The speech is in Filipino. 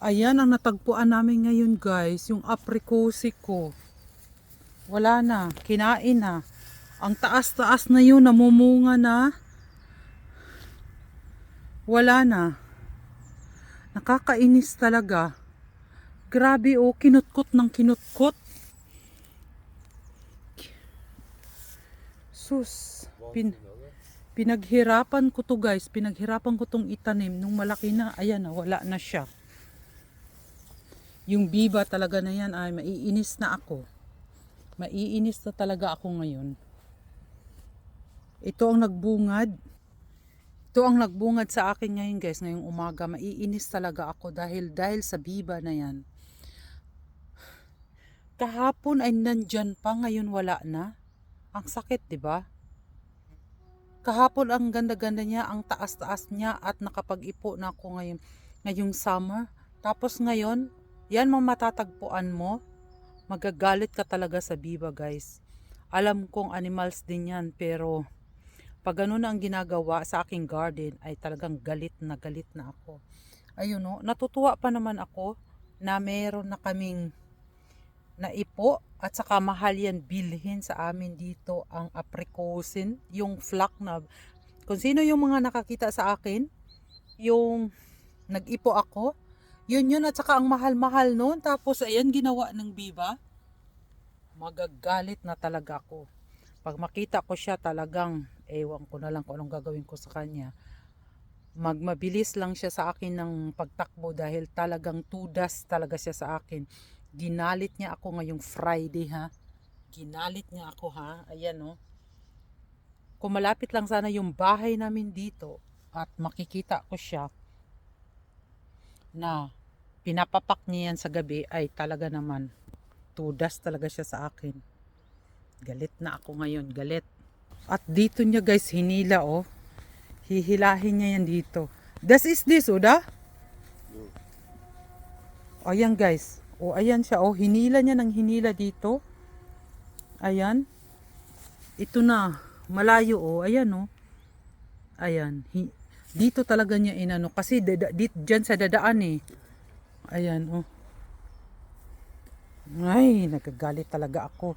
Ayan ang natagpuan namin ngayon guys, yung aprikosi ko. Wala na, kinain na. Ang taas-taas na yun, namumunga na. Wala na. Nakakainis talaga. Grabe oh, kinutkot ng kinutkot. Sus, pin, pinaghirapan ko to guys, pinaghirapan ko tong itanim nung malaki na, ayan na, wala na siya. Yung biba talaga na yan ay maiinis na ako. Maiinis na talaga ako ngayon. Ito ang nagbungad. Ito ang nagbungad sa akin ngayon guys, ngayong umaga. Maiinis talaga ako dahil dahil sa biba na yan. Kahapon ay nandyan pa, ngayon wala na. Ang sakit, di ba? Kahapon ang ganda-ganda niya, ang taas-taas niya at nakapag-ipo na ako ngayon, ngayong summer. Tapos ngayon, yan mga matatagpuan mo, magagalit ka talaga sa biba guys. Alam kong animals din yan pero pag ganun ang ginagawa sa aking garden ay talagang galit na galit na ako. Ayun no, natutuwa pa naman ako na meron na kaming naipo at saka mahal yan bilhin sa amin dito ang aprikosin, yung flock na kung sino yung mga nakakita sa akin, yung nag-ipo ako, yun yun at saka ang mahal-mahal noon tapos ayan ginawa ng biba. Magagalit na talaga ako. Pag makita ko siya talagang ewan ko na lang kung anong gagawin ko sa kanya. Magmabilis lang siya sa akin ng pagtakbo dahil talagang tudas talaga siya sa akin. Ginalit niya ako ngayong Friday ha? Ginalit niya ako ha? Ayan no kung malapit lang sana yung bahay namin dito at makikita ko siya na pinapapak niya yan sa gabi ay talaga naman tudas talaga siya sa akin. Galit na ako ngayon galit. At dito niya guys hinila oh. Hihilahin niya yan dito. Das is this Uda o ayan guys. O ayan siya oh. Hinila niya ng hinila dito. Ayan. Ito na malayo oh. Ayan oh. Ayan. Dito talaga niya inano kasi dada, dit, dyan sa dadaan eh ayan oh. Ay nagagalit talaga ako